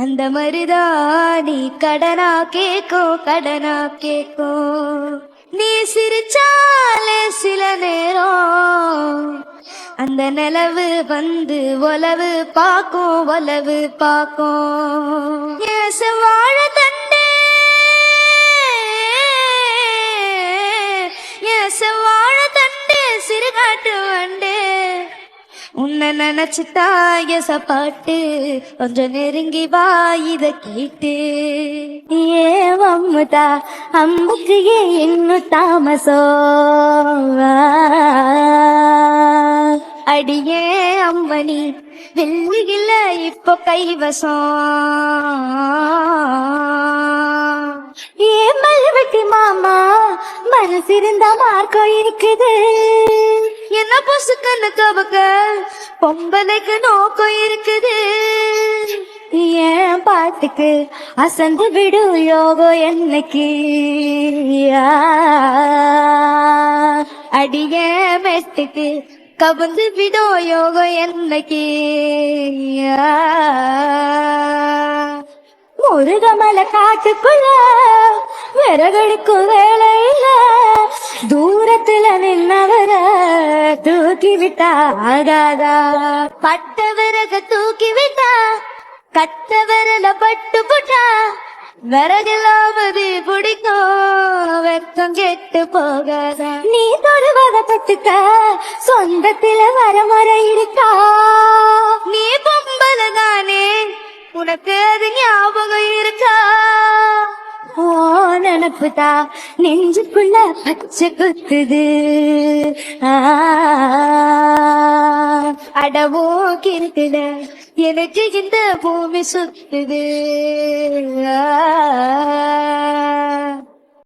அந்த மாதிரிதான் நீ கடனா கேக்கும் கடனா கேக்கும் நீ சிரிச்சாலே சில நேரம் அந்த நிலவு வந்து ஒலவு பாக்கும் ஒலவு பாக்கும் உன்னை நினைச்சுட்டா எச பாட்டு. கொஞ்சம் நெருங்கி வா இத கேட்டு. ஏ அம்முதா அம்புக்கு இன்னும் தாமசோ? அடியே அம்மணி வெள்ளிகில இப்போ கைவசம். ஏ மல்வெட்டி மாமா மனசிருந்தா மார்க்கம் இருக்குது. என்ன பொசுக்கன்னு கவக்க பொம்பளைக்கு நோக்கம் இருக்குது. ஏன் பாட்டுக்கு அசந்து விடு யோகம் என்னைக்கு? அடிய மெட்டுக்கு கவுந்து விடோ யோகம் என்னைக்கு? முருகமலை காட்டுக்குள்ள விறகெடுக்கும் வேலை இல்லை. தூக்கி விட்டா ஆகாதா? பட்ட விறக தூக்கி விட்டா கட்ட விரல பட்டு புட்டா விறகில்லாமது பிடிக்கும் வெக்கம் கெட்டு போகாதா? நீ தொடுவத தொட்டுக்க சொந்தத்துல வரமுறை இருக்கா? நீ பொம்பல தானே உனக்கு அது ஞாபகம் இருக்கா? ஓ நினப்புதா நெஞ்சுக்குள்ள பச்சை குத்துது. ஆ, அடவோ கிருக்குத எனக்கு இந்த பூமி சுத்துது.